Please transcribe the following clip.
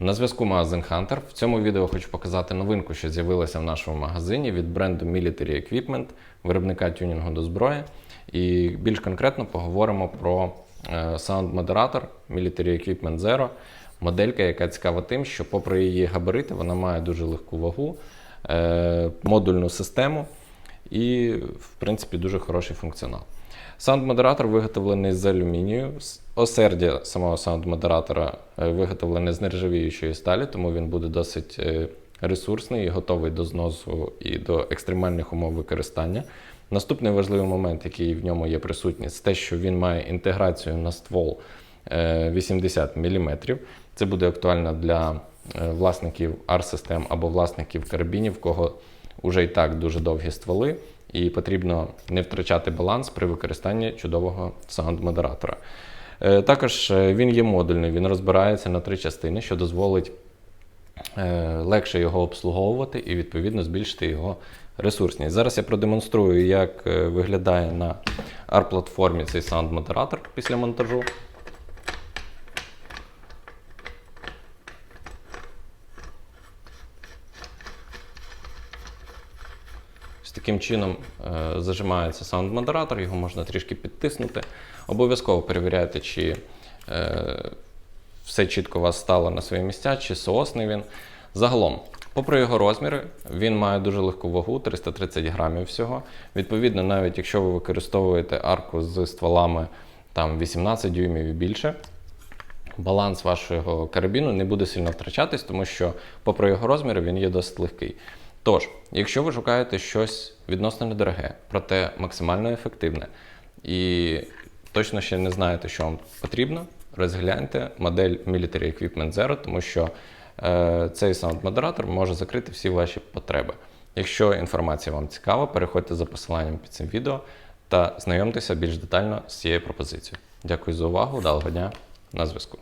На зв'язку магазин Hunter. В цьому відео хочу показати новинку, що з'явилася в нашому магазині від бренду Military Equipment, виробника тюнінгу до зброї. І більш конкретно поговоримо про саунд-модератор Military Equipment Zero. Моделька, яка цікава тим, що, попри її габарити, вона має дуже легку вагу, е, модульну систему і, в принципі, дуже хороший функціонал. Саунд-модератор виготовлений з алюмінію. Осердя самого саунд-модератора е, виготовлене з нержавіючої сталі, тому він буде досить е, ресурсний і готовий до зносу і до екстремальних умов використання. Наступний важливий момент, який в ньому є присутній, це те, що він має інтеграцію на ствол е, 80 мм. Це буде актуально для е, власників AR-систем або власників карабінів, кого вже і так дуже довгі стволи, і потрібно не втрачати баланс при використанні чудового саунд-модератора. Е, Також е, він є модульний, він розбирається на три частини, що дозволить е, легше його обслуговувати і відповідно збільшити його ресурсність. Зараз я продемонструю, як виглядає на AR-платформі цей саунд-модератор після монтажу. Таким чином е, зажимається саунд-модератор, його можна трішки підтиснути. Обов'язково перевіряйте, чи е, все чітко у вас стало на свої місця, чи соосний він. Загалом, попри його розміри, він має дуже легку вагу 330 грамів всього. Відповідно, навіть якщо ви використовуєте арку з стволами там, 18 дюймів і більше, баланс вашого карабіну не буде сильно втрачатись, тому що, попри його розміри, він є досить легкий. Тож, якщо ви шукаєте щось відносно недороге, проте максимально ефективне, і точно ще не знаєте, що вам потрібно, розгляньте модель Military Equipment Zero, тому що е, цей саунд-модератор може закрити всі ваші потреби. Якщо інформація вам цікава, переходьте за посиланням під цим відео та знайомтеся більш детально з цією пропозицією. Дякую за увагу, вдалого дня на зв'язку.